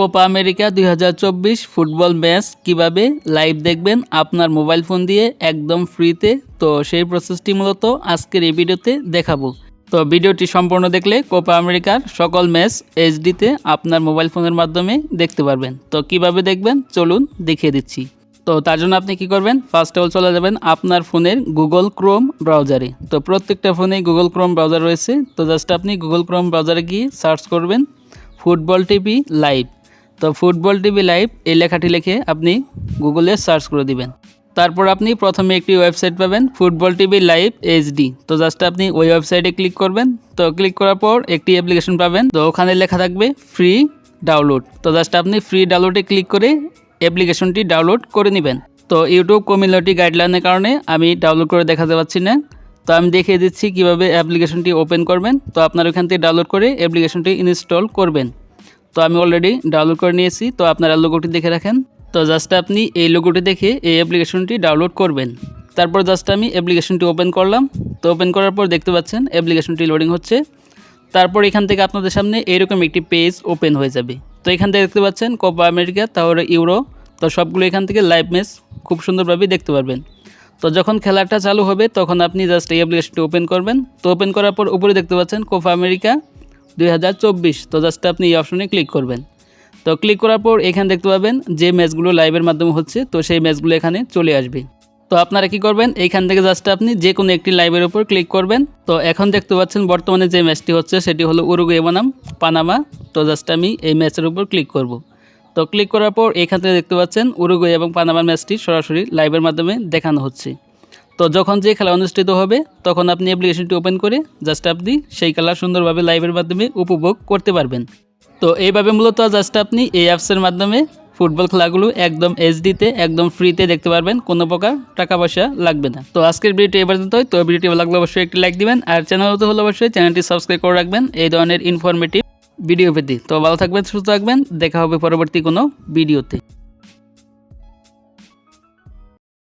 Copa America দুই হাজার চব্বিশ ফুটবল ম্যাচ কীভাবে লাইভ দেখবেন আপনার মোবাইল ফোন দিয়ে একদম ফ্রিতে? তো সেই প্রসেসটি মূলত আজকের এই ভিডিওতে দেখাবো। তো ভিডিওটি সম্পূর্ণ দেখলে কোপা আমেরিকার সকল ম্যাচ এইচডিতে আপনার মোবাইল ফোনের মাধ্যমে দেখতে পারবেন। তো কীভাবে দেখবেন? চলুন দেখিয়ে দিচ্ছি। তো তার জন্য আপনি কি করবেন? ফার্স্ট অল চলে যাবেন আপনার ফোনের গুগল ক্রোম ব্রাউজারে। তো প্রত্যেকটা ফোনে গুগল ক্রোম ব্রাউজার রয়েছে। তো জাস্ট আপনি গুগল ক্রোম ব্রাউজারে গিয়ে সার্চ করবেন ফুটবল টিভি লাইভ। তো ফুটবল টিভি লাইভ এই লেখাটি লিখে আপনি গুগলে সার্চ করে দিবেন। তারপর আপনি প্রথমে একটি ওয়েবসাইট পাবেন, ফুটবল টিভি লাইভ এইচডি। তো জাস্ট আপনি ওই ওয়েবসাইটে ক্লিক করবেন। তো ক্লিক করার পর একটি অ্যাপ্লিকেশন পাবেন। তো ওখানে লেখা থাকবে ফ্রি ডাউনলোড। তো জাস্ট আপনি ফ্রি ডাউনলোডে ক্লিক করে অ্যাপ্লিকেশনটি ডাউনলোড করে নেবেন। তো ইউটিউব কমিউনিটি গাইডলাইনের কারণে আমি ডাউনলোড করে দেখাতে পারছি না। তো আমি দেখিয়ে দিচ্ছি কীভাবে অ্যাপ্লিকেশনটি ওপেন করবেন। তো আপনার ওখান থেকে ডাউনলোড করে অ্যাপ্লিকেশনটি ইনস্টল করবেন। তো আমি অলরেডি ডাউনলোড করে নিয়েছি, তো আপনারা লোগোটি দেখে রাখেন। তো জাস্ট আপনি এই লোগোটি দেখে এই অ্যাপ্লিকেশনটি ডাউনলোড করবেন। তারপর জাস্ট আমি অ্যাপ্লিকেশনটি ওপেন করলাম। তো ওপেন করার পর দেখতে পাচ্ছেন অ্যাপ্লিকেশনটি লোডিং হচ্ছে। তারপর এখান থেকে আপনাদের সামনে এরকম একটি পেজ ওপেন হয়ে যাবে। তো এখান থেকে দেখতে পাচ্ছেন কোপা আমেরিকা তাহলে ইউরো তো সবগুলো এখান থেকে লাইভ ম্যাচ খুব সুন্দরভাবে দেখতে পারবেন। তো যখন খেলাটা চালু হবে, তখন আপনি জাস্ট এই অ্যাপ্লিকেশনটি ওপেন করবেন। তো ওপেন করার পর উপরে দেখতে পাচ্ছেন কোপা আমেরিকা দুই হাজার চব্বিশ। তো জাস্ট আপনি এই অপশনে ক্লিক করবেন। তো ক্লিক করার পর এখানে দেখতে পাবেন যে ম্যাচগুলো লাইভের মাধ্যমে হচ্ছে, তো সেই ম্যাচগুলো এখানে চলে আসবে। তো আপনারা কি করবেন? এইখান থেকে জাস্ট আপনি যে কোনো একটি লাইভের উপর ক্লিক করবেন। তো এখন দেখতে পাচ্ছেন বর্তমানে যে ম্যাচটি হচ্ছে, সেটি হলো উরুগুয়ে বনাম, পানামা। তো জাস্ট আমি এই ম্যাচের উপর ক্লিক করব। তো ক্লিক করার পর এখান থেকে দেখতে পাচ্ছেন উরুগুয়ে এবং পানামার ম্যাচটি সরাসরি লাইভের মাধ্যমে দেখানো হচ্ছে। তো যখন যে খেলা অনুষ্ঠিত হবে, তখন আপনি অ্যাপ্লিকেশনটি ওপেন করে জাস্ট আপনি সেই খেলা সুন্দরভাবে লাইভের মাধ্যমে উপভোগ করতে পারবেন। তো এইভাবে মূলত জাস্ট আপনি এই অ্যাপসের মাধ্যমে ফুটবল খেলাগুলো একদম এইচডিতে একদম ফ্রিতে দেখতে পারবেন, কোনো প্রকার টাকা পয়সা লাগবে না। তো আজকের ভিডিওটি এবার পর্যন্ত তো ভিডিওটি ভালো লাগলে অবশ্যই একটি লাইক দিবেন, আর চ্যানেল হতে হলে অবশ্যই চ্যানেলটি সাবস্ক্রাইব করে রাখবেন। এই ধরনের ইনফরমেটিভ ভিডিও পেতে। তো ভালো থাকবেন, সুস্থ থাকবেন। দেখা হবে পরবর্তী কোনো ভিডিওতে